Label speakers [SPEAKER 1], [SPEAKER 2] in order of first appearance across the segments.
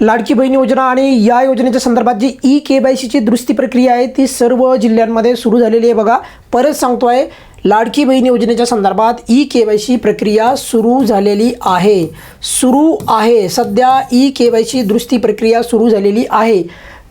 [SPEAKER 1] लाडकी बहीण योजना आणि या योजनेच्या संदर्भात जी ई के वाय सीची दुरुस्ती प्रक्रिया आहे ती सर्व जिल्ह्यांमध्ये सुरू झालेली आहे बघा. परत सांगतो आहे लाडकी बहीण योजनेच्या संदर्भात ई के वाय सी प्रक्रिया सुरू झालेली आहे. सुरू आहे. सध्या ई के वाय सी दुरुस्ती प्रक्रिया सुरू झालेली आहे.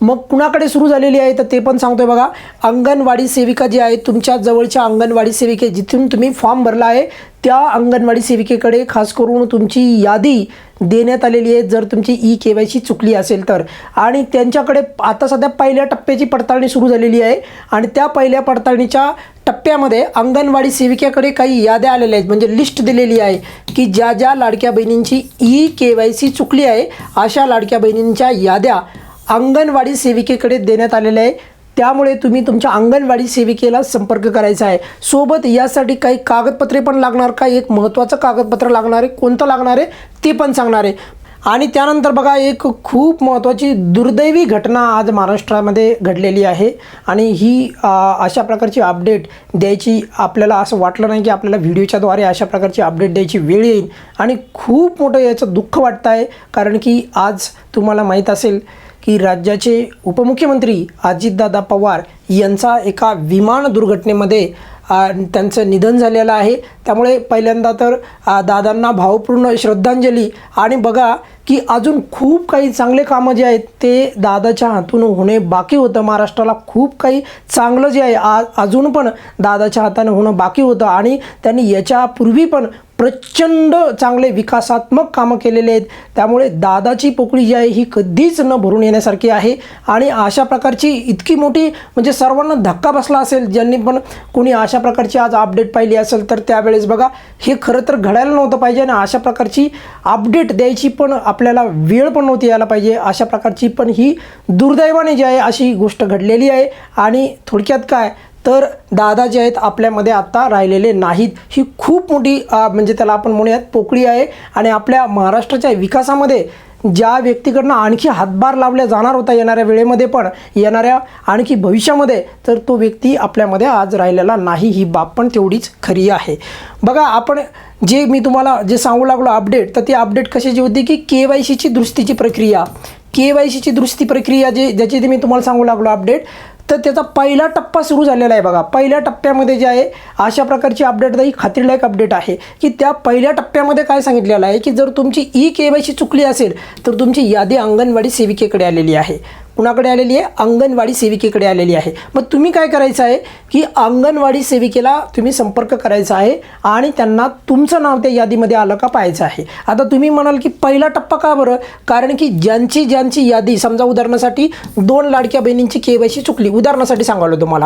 [SPEAKER 1] मग कुणाकडे सुरू झालेली आहे तर ते पण सांगतोय बघा. अंगणवाडी सेविका जी आहे तुमच्या जवळच्या अंगणवाडी सेविके जिथून तुम्ही फॉर्म भरला आहे त्या अंगणवाडी सेविकेकडे खास करून तुमची यादी देण्यात आलेली आहे. जर तुमची ई के वाय सी चुकली असेल तर. आणि त्यांच्याकडे आता सध्या पहिल्या टप्प्याची पडताळणी सुरू झालेली आहे. आणि त्या पहिल्या पडताळणीच्या टप्प्यामध्ये अंगणवाडी सेविकेकडे काही याद्या आलेल्या आहेत. म्हणजे लिस्ट दिलेली आहे की ज्या ज्या लाडक्या बहिणींची ई के वाय सी चुकली आहे अशा लाडक्या बहिणींच्या याद्या अंगणवाडी सेविकेकडे देण्यात आलेले आहे. त्यामुळे तुम्ही तुमच्या अंगणवाडी सेविकेला संपर्क करायचा आहे. सोबत यासाठी काही कागदपत्रे पण लागणार का? एक महत्त्वाचं कागदपत्र लागणार आहे. कोणतं लागणार आहे? ते पण सांगणार आहे. आणि त्यानंतर बघा एक खूप महत्त्वाची दुर्दैवी घटना आज महाराष्ट्रामध्ये घडलेली आहे. आणि ही अशा प्रकारची अपडेट द्यायची आपल्याला असं वाटलं नाही की आपल्याला व्हिडिओच्याद्वारे अशा प्रकारची अपडेट द्यायची वेळ येईल. आणि खूप मोठं याचं दुःख वाटतं आहे कारण की आज तुम्हाला माहीत असेल की राज्याचे उपमुख्यमंत्री अजितदादा पवार यांचा एका विमान दुर्घटनेमध्ये त्यांचं निधन झालेलं आहे. त्यामुळे पहिल्यांदा तर दादांना भावपूर्ण श्रद्धांजली. आणि बघा की अजून खूप काही चांगले कामं जे आहेत ते दादाच्या हातून होणे बाकी होतं. महाराष्ट्राला खूप काही चांगलं जे आहे आ अजून पण दादाच्या हाताने होणं बाकी होतं. आणि त्यांनी याच्यापूर्वी पण प्रचंड चांगले विकासात्मक कामं केलेले आहेत. त्यामुळे दादाची पोकळी जी आहे ही कधीच न भरून येण्यासारखी आहे. आणि अशा प्रकारची इतकी मोठी म्हणजे सर्वांना धक्का बसला असेल ज्यांनी पण कोणी अशा प्रकारची आज अपडेट पाहिली असेल तर त्यावेळेस बघा हे खरं तर घडायला नव्हतं पाहिजे आणि अशा प्रकारची अपडेट द्यायची पण आपल्याला वेळ पण नव्हती यायला पाहिजे. अशा प्रकारची पण ही दुर्दैवाने जी आहे अशी गोष्ट घडलेली आहे. आणि थोडक्यात काय तर दादा जे आहेत आपल्यामध्ये आत्ता राहिलेले नाहीत. ही खूप मोठी म्हणजे त्याला आपण म्हणूयात पोकळी आहे. आणि आपल्या महाराष्ट्राच्या विकासामध्ये ज्या व्यक्तीकडनं आणखी हातभार लावल्या जाणार होता येणाऱ्या वेळेमध्ये पण येणाऱ्या आणखी भविष्यामध्ये तर तो व्यक्ती आपल्यामध्ये आज राहिलेला नाही. ही बाब पण तेवढीच खरी आहे. बघा आपण जे मी तुम्हाला जे सांगू लागलो अपडेट तर ती अपडेट कशाची होती की के वाय सीची दुरुस्तीची प्रक्रिया. के वाय सीची दुरुस्ती प्रक्रिया जे ज्याची ते मी तुम्हाला सांगू लागलो अपडेट तर त्याचा पहिला टप्पा सुरू झालेला आहे बघा. पहिल्या टप्प्यामध्ये जे आहे अशा प्रकारची अपडेट ही खात्रीलायक अपडेट आहे. की त्या पहिल्या टप्प्यामध्ये काय सांगितलेलं आहे की जर तुमची ई के वाय सी चुकली असेल तर तुमची यादी अंगणवाडी सेविकेकडे आलेली आहे. कुणाकडे आलेली आहे? अंगणवाडी सेविकेकडे आलेली आहे. मग तुम्ही काय करायचं आहे? की अंगणवाडी सेविकेला तुम्ही संपर्क करायचा आहे आणि त्यांना तुमचं नाव त्या यादीमध्ये आलं का पाहायचं आहे. आता तुम्ही म्हणाल की पहिला टप्पा का बरं? कारण की ज्यांची ज्यांची यादी समजा उदाहरणासाठी दोन लाडक्या बहिणींची के वाय सी चुकली. उदाहरणासाठी सांगालो तुम्हाला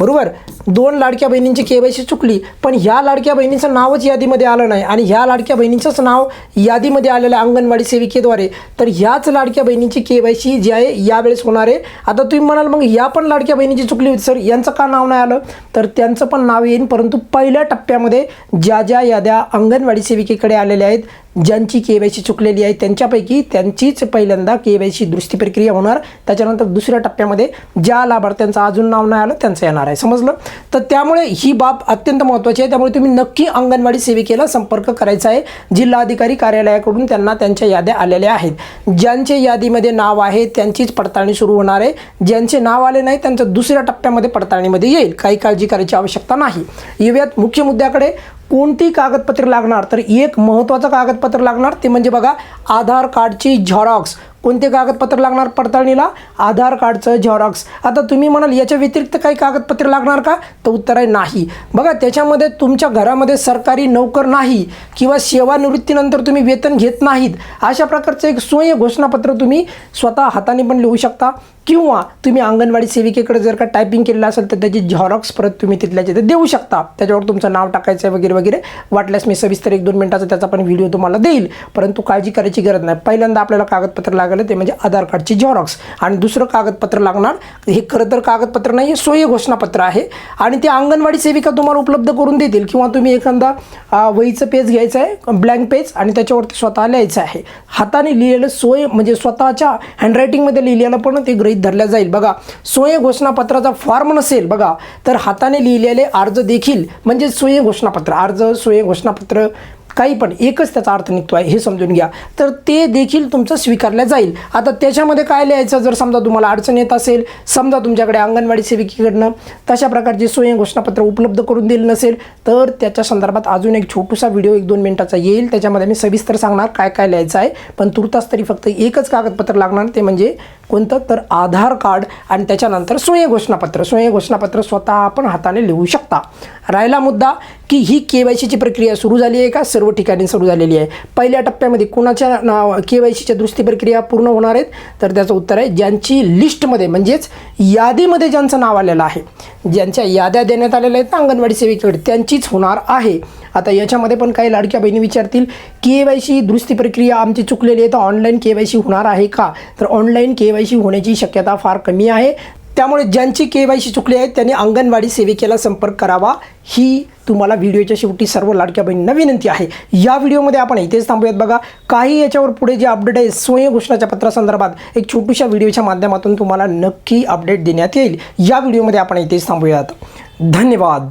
[SPEAKER 1] बरोबर? दोन लाडक्या बहिणींची के वाय सी चुकली पण ह्या लाडक्या बहिणीचं नावच यादीमध्ये आलं नाही आणि ह्या लाडक्या बहिणीचंच नाव यादीमध्ये आलेलं आहे अंगणवाडी सेविकेद्वारे. तर ह्याच लाडक्या बहिणींची के वाय सी जी आहे या यावेळेस होणार आहे. आता तुम्ही म्हणाल मग या पण लाडक्या बहिणीची चुकली होती. सर यांचं का नाव नाही आलं? तर त्यांचं पण नाव येईन परंतु पहिल्या टप्प्यामध्ये ज्या ज्या याद्या अंगणवाडी सेविकेकडे आलेल्या आहेत ज्यांची के वाय सी चुकलेली आहे त्यांच्यापैकी त्यांचीच पहिल्यांदा के वाय सी दुरुस्ती प्रक्रिया होणार. त्याच्यानंतर दुसऱ्या टप्प्यामध्ये ज्या लाभार्थ्यांचं अजून नाव नाही आलं त्यांचं येणार आहे. समजलं? तर त्यामुळे ही बाब अत्यंत महत्त्वाची आहे. त्यामुळे तुम्ही नक्की अंगणवाडी सेविकेला संपर्क करायचा आहे. जिल्हाधिकारी कार्यालयाकडून त्यांना त्यांच्या याद्या आलेल्या आहेत. ज्यांचे यादीमध्ये नाव आहे त्यांचीच पडताळणी सुरू होणार आहे. ज्यांचे नाव आले नाही त्यांचं दुसऱ्या टप्प्यामध्ये पडताळणीमध्ये येईल. काही काळजी करायची आवश्यकता नाही. येऊयात मुख्य मुद्द्याकडे. कोणती कागदपत्रे लागणार? तर एक महत्त्वाचं कागदपत्र लागणार ते म्हणजे बघा आधार कार्डची झेरॉक्स कोणते कागदपत्र लागणार पडताळणीला? आधार कार्डचं झेरॉक्स आता तुम्ही म्हणाल याच्या व्यतिरिक्त काही कागदपत्र लागणार का? तर उत्तर आहे नाही. बघा त्याच्यामध्ये तुमच्या घरामध्ये सरकारी नोकर नाही किंवा सेवानिवृत्तीनंतर तुम्ही वेतन घेत नाहीत अशा प्रकारचं एक स्वयं घोषणापत्र तुम्ही स्वतः हाताने पण लिहू शकता. किंवा तुम्ही अंगणवाडी सेविकेकडे जर का टायपिंग केलेलं असेल तर त्याची झेरॉक्स परत तुम्ही तिथल्या तिथे देऊ शकता. त्याच्यावर तुमचं नाव टाकायचं आहे वगैरे वगैरे. वाटल्यास मी सविस्तर एक दोन मिनटाचा त्याचा पण व्हिडिओ तुम्हाला देईल. परंतु काळजी करायची गरज नाही. पहिल्यांदा आपल्याला कागदपत्र लागेल ते म्हणजे आधार कार्डची झेरॉक्स आणि दुसरं कागदपत्र लागणार हे खरं तर कागदपत्र नाही हे सोय घोषणापत्र आहे. आणि ते अंगणवाडी सेविका तुम्हाला उपलब्ध करून देतील किंवा तुम्ही एखादा वहीचं पेज घ्यायचं आहे ब्लँक पेज आणि त्याच्यावरती स्वतः लिहायचं आहे. हाताने लिहिलेलं सोय म्हणजे स्वतःच्या हँडरायटिंगमध्ये लिहिलेलं पण ते गृहीत धरल्या जाईल. बघा स्वयं घोषणापत्राचा फॉर्म नसेल बघा तर हाताने लिहिलेले अर्ज देखील म्हणजे सोय घोषणापत्र अर्ज सोय घोषणापत्र काही पण एकच त्याचा अर्थ निघतो आहे हे समजून घ्या. तर ते देखील तुमचं स्वीकारलं जाईल. आता त्याच्यामध्ये काय लिहायचं? जर समजा तुम्हाला अडचण येत असेल समजा तुमच्याकडे अंगणवाडी सेविकेकडनं तशा प्रकारचे स्वयं घोषणापत्र उपलब्ध करून दिलं नसेल तर त्याच्या संदर्भात अजून एक छोटूसा व्हिडिओ एक दोन मिनिटाचा येईल. त्याच्यामध्ये मी सविस्तर सांगणार काय काय लिहायचं आहे. पण तुर्तास तरी फक्त एकच कागदपत्र लागणार ते म्हणजे कोणतं? तर आधार कार्ड आणि त्याच्यानंतर स्वयं घोषणापत्र. स्वयं घोषणापत्र स्वतः आपण हाताने लिहू शकता. राहिला मुद्दा की ही के वाय सीची प्रक्रिया सुरू झाली आहे का? सर्व ठिकाणी सुरू झालेली आहे. पहिल्या टप्प्यामध्ये कुणाच्या नाव के वाय सीच्या दुरुस्ती प्रक्रिया पूर्ण होणार आहेत? तर त्याचं उत्तर आहे ज्यांची लिस्टमध्ये म्हणजेच यादीमध्ये ज्यांचं नाव आलेलं आहे ज्यांच्या याद्या देण्यात आलेल्या आहेत ना अंगणवाडी सेविकेकडे त्यांचीच होणार आहे. आता याच्यामध्ये पण काही लाडक्या बहिणी विचारतील के वाय सी दुरुस्ती प्रक्रिया आमची चुकलेली आहे तर ऑनलाईन के वाय सी होणार आहे का? तर ऑनलाईन के वाय सी होण्याची शक्यता फार कमी आहे. त्यामुळे ज्यांची के वाय सी चुकली आहे त्यांनी अंगणवाडी सेविकेला संपर्क करावा ही तुम्हाला व्हिडिओच्या शेवटी सर्व लाडक्या बहिणींना विनंती आहे. या व्हिडिओमध्ये आपण इथेच थांबूयात बघा. काही याच्यावर पुढे जे अपडेट आहे स्वयं घोषणाच्या पत्रासंदर्भात एक छोटूशा व्हिडिओच्या माध्यमातून तुम्हाला नक्की अपडेट देण्यात येईल. या व्हिडिओमध्ये आपण इथेच थांबूयात. धन्यवाद.